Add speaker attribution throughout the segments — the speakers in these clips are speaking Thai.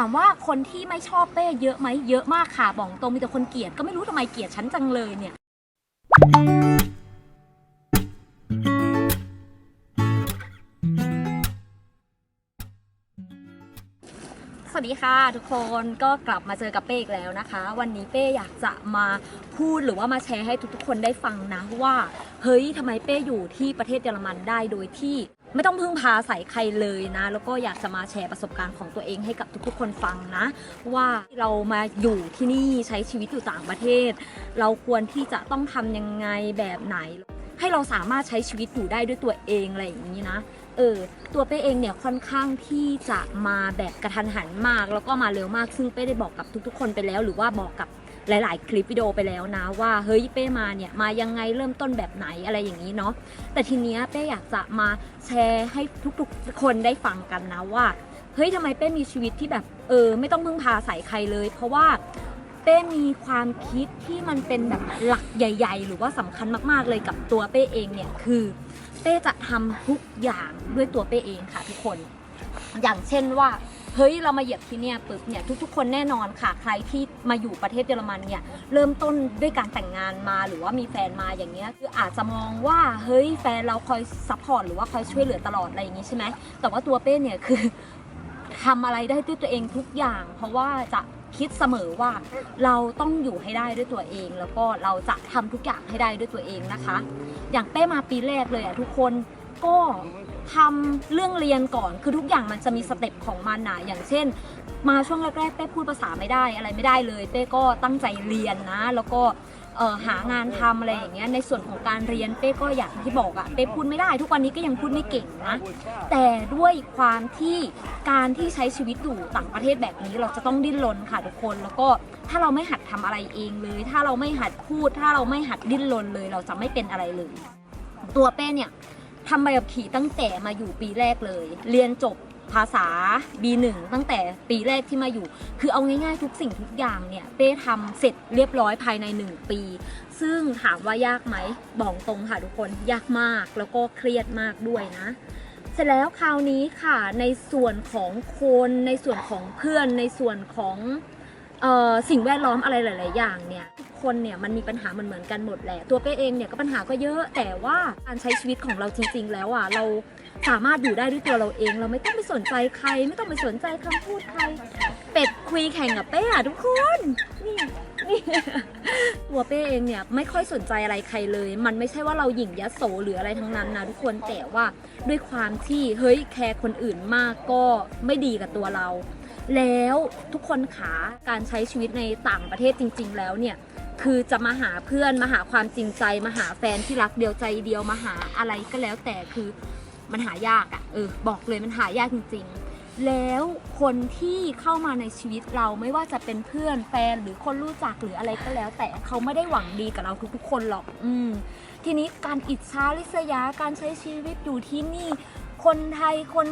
Speaker 1: ามว่าคนที่ไม่ชอบเป้เยอะไหมเยอะมากค่ะบอกตรงมีแต่คนเกลียดก็ไม่รู้ทำไมเกลียดฉันจังเลยเนี่ย สวัสดีค่ะทุกคนก็กลับมาเจอกับเป้อีกแล้วนะคะ วันนี้เป้อยากจะมาพูดหรือว่ามาแชร์ให้ทุกๆคนได้ฟังนะว่า เฮ้ยทำไมเป้อยู่ที่ประเทศเยอรมันได้โดยที่ ไม่ต้องพึ่งพาใส่ใครเลยนะ แล้วก็อยากจะมาแชร์ประสบการณ์ของตัวเองให้กับทุกๆคนฟังนะ ว่าเรามาอยู่ที่นี่ใช้ชีวิตอยู่ต่างประเทศ เราควรที่จะต้องทำยังไงแบบไหน ให้เราสามารถใช้ชีวิตอยู่ได้ด้วยตัวเองอะไรอย่างนี้นะเออตัวเป้เองเนี่ยค่อนข้างที่จะมาแบบกระทันหันมาก แล้วก็มาเร็วมากซึ่งเป้ได้บอกกับทุกๆ คนไปแล้ว หรือว่าบอกกับ หลาย ๆ คลิปวิดีโอไปแล้วนะว่าเฮ้ยเป้มาเนี่ยมายังไงเริ่มต้นแบบไหนอะไรอย่างนี้เนาะแต่ทีเนี้ยเป้อยากจะมาแชร์ให้ทุกๆคนได้ฟังกันนะว่าเฮ้ยทำไมเป้มีชีวิตที่แบบเออไม่ต้องพึ่งพาใส่ใครเลย เพราะว่าเป้มีความคิดที่มันเป็นแบบหลักใหญ่ ๆ หรือว่าสำคัญมากๆเลยกับตัวเป้เองเนี่ยคือ เป้จะทำทุกอย่างด้วยตัวเป้เองค่ะทุกคน อย่างเช่นว่า เฮ้ยเรามาเหยียบที่เนี่ยปึ๊บเนี่ยทุกๆ คนแน่นอนค่ะ ใครที่มาอยู่ประเทศเยอรมันเนี่ยเริ่มต้นด้วยการแต่งงานมาหรือว่ามีแฟนมาอย่างเงี้ยคืออาจจะมองว่าเฮ้ยแฟนเราคอยซัพพอร์ตหรือว่าคอยช่วยเหลือตลอดอะไรอย่างงี้ใช่ไหมแต่ว่าตัวเป้เนี่ยคือทำอะไรได้ด้วยตัวเองทุกอย่าง เพราะว่าจะคิดเสมอว่าเราต้องอยู่ให้ได้ด้วยตัวเอง แล้วก็เราจะทำทุกอย่างให้ได้ด้วยตัวเองนะคะ อย่างเป้มาปีแรกเลยอะทุกคนก็ ทำเรื่องเรียนก่อน คือทุกอย่างมันจะมีสเต็ปของมันนะอย่างเช่น มาช่วงแรกๆเป้พูดภาษาไม่ได้อะไรไม่ได้เลยเป้ก็ตั้งใจเรียนนะ แล้วก็หางานทำอะไรอย่างเงี้ยในส่วนของการเรียนเป้ก็อย่างที่บอกอะเป้พูดไม่ได้ ทุกวันนี้ก็ยังพูดไม่เก่งนะ แต่ด้วยความที่การที่ใช้ชีวิตอยู่ต่างประเทศแบบนี้เราจะต้องดิ้นรนค่ะทุกคนแล้วก็ถ้าเราไม่หัดทำอะไรเองเลย ถ้าเราไม่หัดพูด ถ้าเราไม่หัดดิ้นรนเลย เราจะไม่เป็นอะไรเลย ตัวเป้เนี่ย ทำใบขับขี่ตั้งแต่มาอยู่ปีแรกเลย เรียนจบภาษา B1 ตั้งแต่ปีแรกที่มาอยู่ คือเอาง่ายๆทุกสิ่งทุกอย่างเนี่ย เป้ทำเสร็จเรียบร้อยภายใน 1 ปี ซึ่งถามว่ายากไหมบอกตรงค่ะทุกคนยากมากแล้วก็เครียดมากด้วยนะ เสร็จแล้วคราวนี้ค่ะ ในส่วนของคนในส่วนของเพื่อนในส่วนของออสิ่งแวดล้อมอะไรหลาย ๆ อย่างเนี่ย คนเนี่ยมันมีปัญหาเหมือนเหมือนกันหมดแหละ ตัวเป้เองเนี่ยก็ปัญหาก็เยอะ แต่ว่าการใช้ชีวิตของเราจริง ๆ แล้วอะเราสามารถอยู่ได้ด้วยตัวเราเอง เราไม่ต้องไปสนใจใคร ไม่ต้องไปสนใจคำพูดใคร เป็ดคุยแข่งกับเป้อะทุกคนนี่นี่ตัวเป้เองเนี่ยไม่ค่อยสนใจอะไรใครเลย มันไม่ใช่ว่าเราหยิ่งยโสหรืออะไรทั้งนั้นนะทุกคนแต่ว่าด้วยความที่เฮ้ยแคร์คนอื่นมากก็ไม่ดีกับตัวเราแล้วทุกคนขาการใช้ชีวิตในต่างประเทศจริง ๆ แล้วเนี่ย คือจะมาหาเพื่อนมาหาความจริงใจ มาหาแฟนที่รักเดียวใจเดียวมาหาอะไรก็แล้วแต่คือมันหายากอะ่ะเออบอกเลยมันหายากจริง ๆ แล้วคนที่เข้ามาในชีวิตเราไม่ว่าจะเป็นเพื่อนแฟนหรือคนรู้จักหรืออะไรก็แล้ว แต่เขาไม่ได้หวังดีกับเราทุกๆคนหรอก อืม ทีนี้การอิจฉาริษยาการใช้ชีวิตอยู่ที่นี่ คนไทยคน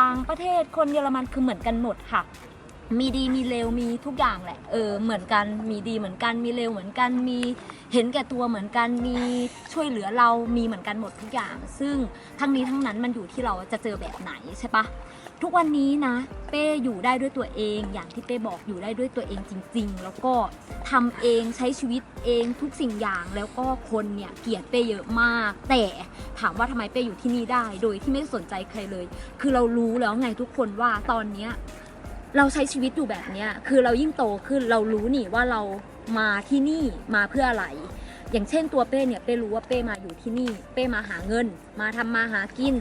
Speaker 1: ต่างประเทศคนเยอรมันคือเหมือนกันหมดค่ะ มีดีมีเลวมีทุกอย่างแหละเออเหมือนกันมีดีเหมือนกันมีเลวเหมือนกันมีเห็นแก่ตัวเหมือนกันมีช่วยเหลือเรามีเหมือนกันหมดทุกอย่าง ซึ่งทั้งนี้ทั้งนั้นมันอยู่ที่เราจะเจอแบบไหนใช่ปะทุกวันนี้นะ เป้อยู่ได้ด้วยตัวเอง อย่างที่เป้บอกอยู่ได้ด้วยตัวเองจริง ๆ แล้วก็ทำเองใช้ชีวิตเองทุกสิ่งอย่างแล้วก็คนเนี่ยเกลียดเป้เยอะมาก แต่ถามว่าทำไมเป้อยู่ที่นี่ได้ โดยที่ไม่สนใจใครเลย คือเรารู้แล้วไงทุกคนว่าตอนเนี้ย เราใช้ชีวิตอยู่แบบเนี้ยคือเรายิ่งโตขึ้นเรารู้นี่ว่าเรามาที่นี่มาเพื่ออะไร อย่างเช่นตัวเป้เนี่ยเป้รู้ว่าเป้มาอยู่ที่นี่ เป้มาหาเงิน มาทำมาหากิน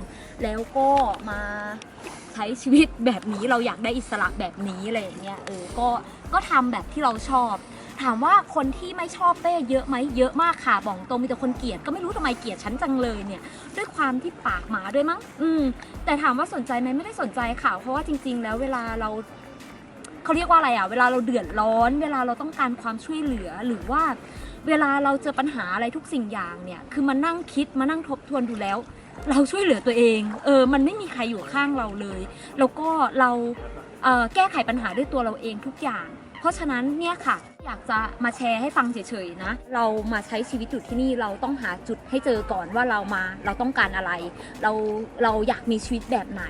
Speaker 1: แล้วก็มาใช้ชีวิตแบบนี้เราอยากได้อิสระแบบนี้อะไรอย่างเงี้ยเออก็ก็ทำแบบที่เราชอบ ถามว่าคนที่ไม่ชอบเป้เยอะไหมเยอะมากค่ะบอกตรงมีแต่คนเกลียดก็ไม่รู้ทำไมเกลียดฉันจังเลยเนี่ย ด้วยความที่ปากหมาด้วยมั้ง อืมแต่ถามว่าสนใจไหมไม่ได้สนใจค่ะ เพราะว่าจริง ๆ แล้วเวลาเรา เขาเรียกว่าอะไรอะ เวลาเราเดือดร้อน เวลาเราต้องการความช่วยเหลือหรือว่าเวลาเราเจอปัญหาอะไรทุกสิ่งอย่างเนี่ย คือมานั่งคิดมานั่งทบทวนดูแล้ว เราช่วยเหลือตัวเอง เออ มันไม่มีใครอยู่ข้างเราเลย แล้วก็เราเแก้ไขปัญหาด้วยตัวเราเองทุกอย่าง เพราะฉะนั้นเนี่ยค่ะ อยากจะมาแชร์ให้ฟังเฉยๆนะ เรามาใช้ชีวิตอยู่ที่นี่เราต้องหาจุดให้เจอก่อนว่าเรามาเราต้องการอะไร เราเราอยากมีชีวิตแบบไหน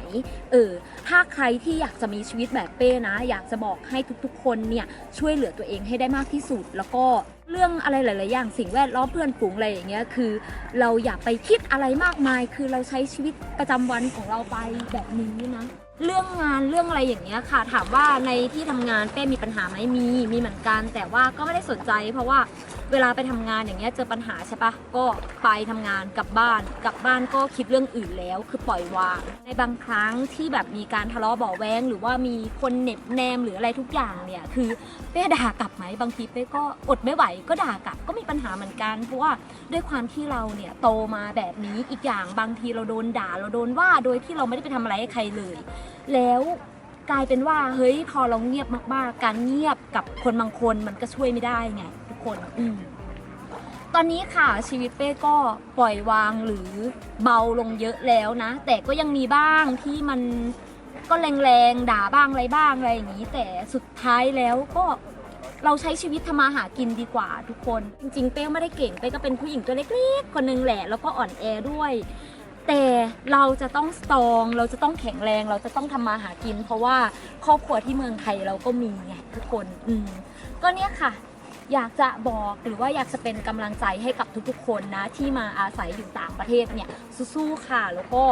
Speaker 1: เออ ถ้าใครที่อยากจะมีชีวิตแบบเป้นะ อยากจะบอกให้ทุกๆ คนเนี่ยช่วยเหลือตัวเองให้ได้มากที่สุด แล้วก็เรื่องอะไรหลาย ๆ อย่างสิ่งแวดล้อมเพื่อนฝูงอะไรอย่างเงี้ยคือ เราอย่าไปคิดอะไรมากมาย คือเราใช้ชีวิตประจำวันของเราไปแบบนี้นะ เรื่องงานเรื่องอะไรอย่างเงี้ยค่ะ ถามว่าในที่ทำงานเป้มีปัญหาไหมมีมีเหมือนกัน แต่ว่าก็ไม่ได้สนใจ เพราะว่า เวลาไปทำงานอย่างเงี้ยเจอปัญหาใช่ปะก็ไปทำงานกลับบ้าน กลับบ้านก็คิดเรื่องอื่นแล้วคือปล่อยวาง ในบางครั้งที่แบบมีการทะเลาะเบาแวงหรือว่ามีคนเน็บแนมหรืออะไรทุกอย่างเนี่ยคือเป้ด่ากลับไหมบางทีเป้ก็อดไม่ไหวก็ด่ากลับก็มีปัญหาเหมือนกัน เพราะว่าด้วยความที่เราเนี่ยโตมาแบบนี้อีกอย่างบางทีเราโดนด่าเราโดนว่าโดยที่เราไม่ได้ไปทำอะไรให้ใครเลย แล้วกลายเป็นว่าเฮ้ยพอเราเงียบมากๆ การเงียบกับคนบางคนมันก็ช่วยไม่ได้ไง คนอืมตอนนี้ค่ะชีวิตเป้ก็ปล่อยวางหรือเบาลงเยอะแล้วนะ แต่ก็ยังมีบ้างที่มันก็แรงๆด่าบ้างอะไรบ้างอะไรอย่างนี้ แต่สุดท้ายแล้วก็เราใช้ชีวิตทำมาหากินดีกว่าทุกคน จริงๆ เป้ไม่ได้เก่งเป้ก็เป็นผู้หญิงตัวเล็กๆ คนหนึงแหละ แล้วก็อ่อนแอด้วย แต่เราจะต้องสตรองเราจะต้องแข็งแรง เราจะต้องทำมาหากิน เพราะว่าครอบครัวที่เมืองไทยเราก็มีไงทุกคน อืมก็เนี่ยค่ะ อยากจะบอกหรือว่าอยากจะเป็นกำลังใจให้กับทุกๆ คนนะที่มาอาศัยอยู่ต่างประเทศเนี่ยสู้ๆค่ะ แล้วก็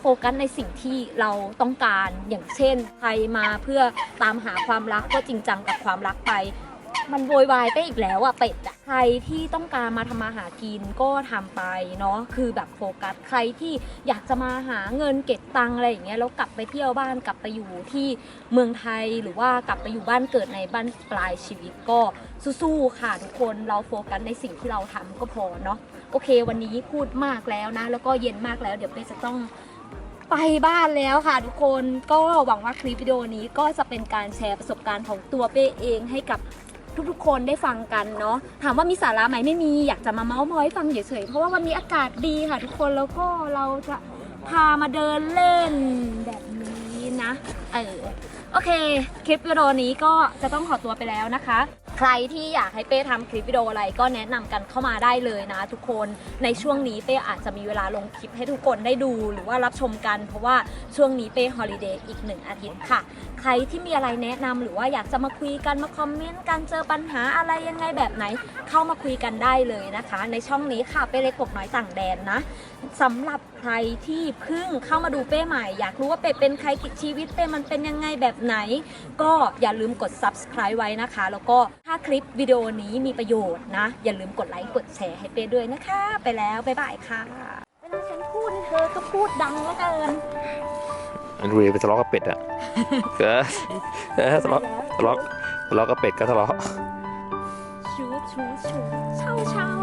Speaker 1: โฟกัสในสิ่งที่เราต้องการอย่างเช่น ใครมาเพื่อตามหาความรักก็จริงจังกับความรักไป มันโวยวายไปอีกแล้วอะเป็ดอะใครที่ต้องการมาทำมาหากินก็ทำไปเนาะคือแบบโฟกัสใครที่อยากจะมาหาเงินเก็บตังอะไรอย่างเงี้ยแล้วกลับไปเที่ยวบ้านกลับไปอยู่ที่เมืองไทยหรือว่ากลับไปอยู่บ้านเกิดในบ้านปลายชีวิตก็สู้ๆค่ะทุกคนเราโฟกัสในสิ่งที่เราทำก็พอเนาะโอเค วันนี้พูดมากแล้วนะ แล้วก็เย็นมากแล้วเดี๋ยวเป้จะต้องไปบ้านแล้วค่ะทุกคนก็หวังว่าคลิปวิดีโอนี้ก็จะเป็นการแชร์ประสบการณ์ของตัวเป้เองให้กับ ทุกๆ คนได้ฟังกันเนาะถามว่ามีสาระไหมไม่มีอยากจะมาเมาส์มอยฟังเฉยๆเพราะว่าวันนี้อากาศดีค่ะ ทุกคนแล้วก็เราจะพามาเดินเล่นแบบนี้นะเออโอเค คลิปวิดีโอนี้ก็จะต้องขอตัวไปแล้วนะคะ ใครที่อยากให้เป้ทำคลิปวิดีโออะไรก็แนะนำกันเข้ามาได้เลยนะ ทุกคนในช่วงนี้เป้อาจจะมีเวลาลงคลิปให้ทุกคนได้ดูหรือว่ารับชมกัน เพราะว่าช่วงนี้เป้ฮอลิเดย์อีกหนึ่งอาทิตย์ค่ะ ใครที่มีอะไรแนะนำหรือว่าอยากจะมาคุยกันมาคอมเมนต์กันเจอปัญหาอะไรยังไงแบบไหน เข้ามาคุยกันได้เลยนะคะ ในช่องนี้ค่ะเป้เล็กกบน้อยต่างแดนนะสำหรับใครที่เพิ่งเข้ามาดูเป้ใหม่ อยากรู้ว่าเป้เป็นใครชีวิตเป้มันเป็นยังไงแบบไหน ก็อย่าลืมกด subscribe ไว้นะคะ แล้วก็ถ้าคลิปวิดีโอนี้มีประโยชน์นะ อย่าลืมกดไลค์กดแชร์ให้เป้ด้วยนะคะ ไปแล้วบ๊ายบายค่ะ เวลาฉันพูดเธอก็พูดดังเหลือเกิน
Speaker 2: มันดูดิไปทะเลาะกับเป็ดอะเออเออทะเลาะทะเลาะทะเลาะกับเป็ดก็ทะเลาะ
Speaker 1: ชูชูชูเช่าเช่า